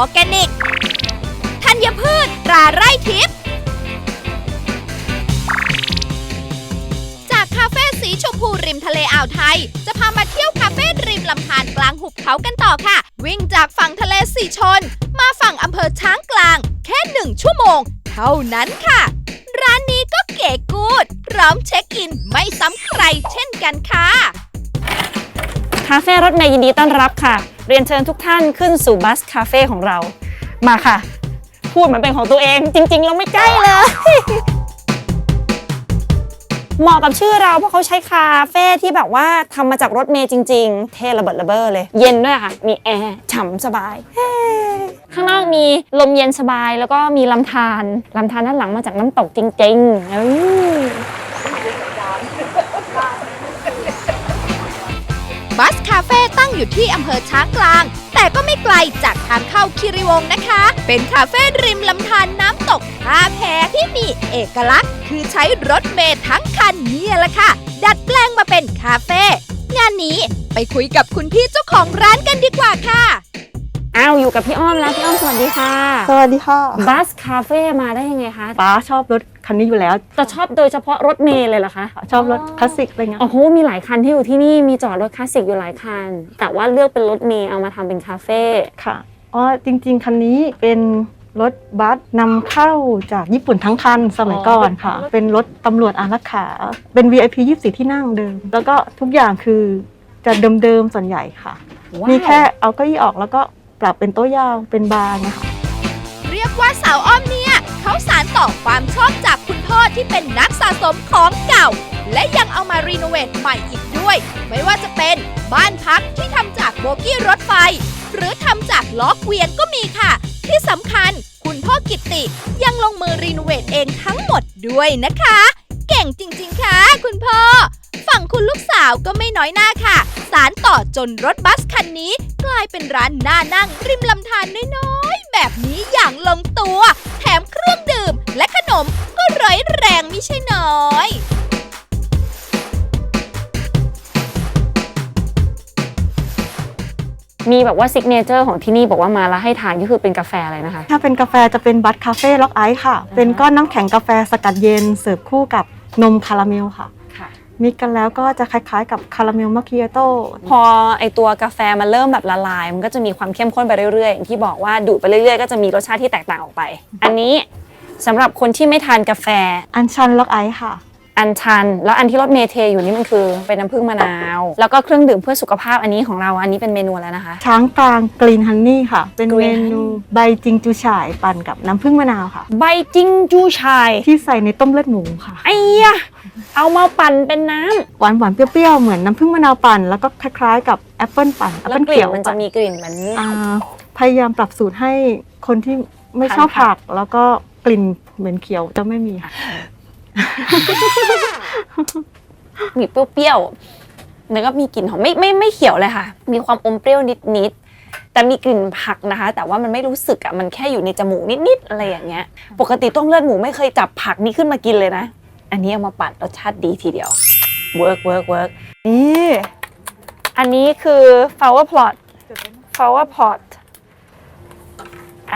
อร์แกนิกธัญพืชตราไร่ทิพย์จากคาเฟ่สีชมพูริมทะเลอ่าวไทย จะพามาเที่ยวคาเฟ่ริมลำธารกลางหุบเขากันต่อค่ะ วิ่งจากฝั่งทะเลสีชน มาฝั่งอำเภอช้างกลาง แค่หนึ่งชั่วโมง เท่านั้นค่ะ ร้านนี้ก็เก๋กูด พร้อมเช็คอินไม่ซ้ำใครเช่นกันค่ะ คาเฟ่รถเมย์ยินดีต้อนรับค่ะ เรียนเชิญทุกท่านขึ้นสู่บัสคาเฟ่ของเรา มาค่ะ พูดเหมือนเป็นของตัวเอง จริง ๆ เราไม่ใกล้เลย เหมาะกับชื่อเราเพราะเขาใช้คาเฟ่ที่แบบว่าทำมาจากรถเมย์จริง ๆ เท่ระเบิดระเบ้อเลย เย็นด้วยค่ะ มีแอร์ฉ่ำสบาย ข้างนอกมีลมเย็นสบายแล้วก็มีลำธารลำธารด้านหลังมาจากน้ำตกจริงๆ บัสคาเฟ่ตั้งอยู่ที่อำเภอช้างกลาง แต่ก็ไม่ไกลจากทางเข้าคิริวงศ์นะคะ เป็นคาเฟ่ริมลำธารน้ำตกท่าแพที่มีเอกลักษณ์ คือใช้รถเมล์ทั้งคันเนี่ยแหละค่ะ ดัดแปลงมาเป็นคาเฟ่งานนี้ไปคุยกับคุณพี่เจ้าของร้านกันดีกว่าค่ะอ้าวอยู่กับพี่อ้อมแล้วพี่อ้อมสวัสดีค่ะ สวัสดีค่ะบัสคาเฟ่มาได้ยังไงคะ ป้าชอบรถ คันนี้อยู่แล้วแต่ชอบโดยเฉพาะรถเมล์เลยเหรอคะ ชอบรถคลาสสิกอะไรเงี้ย โอ้โห มีหลายคันที่อยู่ที่นี่ มีจอดรถคลาสสิกอยู่หลายคัน แต่ว่าเลือกเป็นรถเมล์เอามาทำเป็นคาเฟ่ค่ะ อ๋อ จริง ๆ คันนี้เป็นรถบัสนำเข้าจากญี่ปุ่นทั้งคันสมัยก่อนค่ะ เป็นรถตำรวจอารักขา เป็น VIP 24 ที่นั่งเดิม แล้วก็ทุกอย่างคือจะเดิมๆส่วนใหญ่ค่ะว้าวมีแค่เอาเก้าอี้ออกแล้วก็ปรับเป็นโต๊ะยาวเป็นบาร์นะคะเรียกว่าสาวอ้อมเนี่ยเขา สารต่อความชอบจากคุณพ่อที่เป็นนักสะสมของเก่า และยังเอามารีโนเวทใหม่อีกด้วย ไม่ว่าจะเป็นบ้านพักที่ทำจากโบกี้รถไฟ หรือทำจากล้อเกวียนก็มีค่ะ ที่สำคัญคุณพ่อกิตติยังลงมือรีโนเวทเองทั้งหมดด้วยนะคะ เก่งจริงๆค่ะคุณพ่อ ฝั่งคุณลูกสาวก็ไม่น้อยหน้าค่ะ สารต่อจนรถบัสคันนี้ กลายเป็นร้านน่านั่งริมลำธารน้อยๆแบบนี้อย่างลงตัว แถมเครื่องดื่มและขนมก็ร้อยแรงไม่ใช่น้อยมีแบบว่าซิกเนเจอร์ของที่นี่บอกว่ามาแล้วให้ทานก็คือเป็นกาแฟอะไรนะคะ ถ้าเป็นกาแฟจะเป็นบัสคาเฟ่ล็อกไอซ์ค่ะ เป็นก้อนน้ำแข็งกาแฟสกัดเย็นเสิร์ฟคู่กับนมคาราเมลค่ะค่ะมิกกันแล้วก็จะคล้ายๆ กับคาราเมลมัคคิอาโต้พอไอตัวกาแฟมันเริ่มแบบละลาย มันก็จะมีความเข้มข้นไปเรื่อยๆ อย่างที่บอกว่าดูดไปเรื่อยๆ ก็จะมีรสชาติที่แตกต่างออกไป อันนี้ สำหรับคนที่ไม่ทานกาแฟ อันชันล็อกไอซ์ค่ะ อันชัน แล้วอันที่รสเมเทอยู่นี่มันคือเป็นน้ำผึ้งมะนาว แล้วก็เครื่องดื่มเพื่อสุขภาพอันนี้ของเราอันนี้เป็นเมนูแล้วนะคะ ช้างกลางกรีนฮันนี่ค่ะ เป็น Green เมนูใบจิงจูฉ่ายปั่นกับน้ำผึ้งมะนาวค่ะ ใบจิ้งจูชายที่ใส่ในต้มเลือดหมูค่ะ ไอ้ยะเอามาปั่นเป็นน้ำหวานหวานๆเปรี้ยวๆเหมือนน้ำผึ้งมะนาวปั่นแล้วก็คล้ายๆกับแอปเปิลปั่นแอปแล้เปิวลกลิ่เขีนยวมันจะมีกลิ่นเหมือน อ่าพยายามปรับสูตรให้คนที่ไม่ชอบทานผัผัก ก แล้วก็ กลิ่นเหม็นเขียวจะไม่มีค่ะมีเปรี้ยวๆแล้วก็มีกลิ่นหอมไม่ไม่ไม่เขียวเลยค่ะ มีความอมเปรี้ยวนิดๆ แต่มีกลิ่นผักนะคะ แต่ว่ามันไม่รู้สึกอะ มันแค่อยู่ในจมูกนิดๆ อะไรอย่างเงี้ย ปกติต้มเลือดหมูไม่เคยจับผักนี้ขึ้นมากินเลยนะ อันนี้เอามาปั่นรสชาติดีทีเดียว เวิร์กเวิร์กเวิร์กนี่ อันนี้คือ flower plot flower pot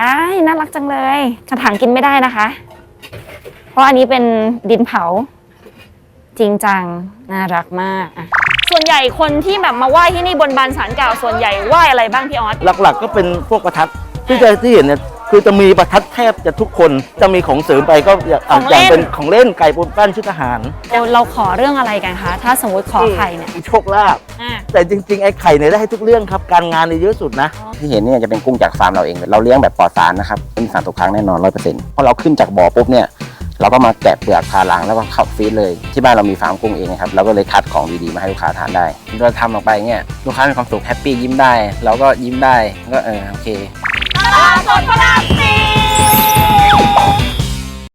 อ้ายน่ารักจังเลย กระถางกินไม่ได้นะคะ เพราะอันนี้เป็นดินเผา จริงจัง น่ารักมากอะส่วนใหญ่คนที่แบบมาไหว้ที่นี่บนบานสารกล่าวส่วนใหญ่ไหว้อะไรบ้างพี่ออสหลักๆก็เป็นพวกประทัดที่จะที่เห็นเนี่ย คือจะมีประทัดแทบจะทุกคนจะมีของเสริมไปก็อย่างของเล่น อย่างเป็นของเล่นไก่ปนปั้นชุดทหารเดี๋ยวเราขอเรื่องอะไรกันคะ ถ้าสมมติขอไข่เนี่ยมีโชคลาภอะ แต่จริง ๆ ไอ้ไข่เนี่ยได้ให้ทุกเรื่องครับ การงานเนี่ยเยอะสุดนะ ที่เห็นเนี่ยจะเป็นกุ้งจากฟาร์มเราเองเลยเราเลี้ยงแบบปลอดสารนะครับไม่มีสารตกค้างแน่นอนร้อยเปอร์เซ็นต์พอเราขึ้นจากบ่อปุ๊บเนี่ยเราก็มาแกะเปลือกทารังแล้วก็เข้าฟรีซเลย ที่บ้านเรามีฟาร์มกุ้งเองนะครับเราก็เลยคัดของดีๆมาให้ลูกค้าทานได้เราทำออกไปเนี่ยลูกค้ามีความสุขแฮปปี้ยิ้มได้ เราก็ยิ้มได้ก็เออโอเค ตาสดพลังสี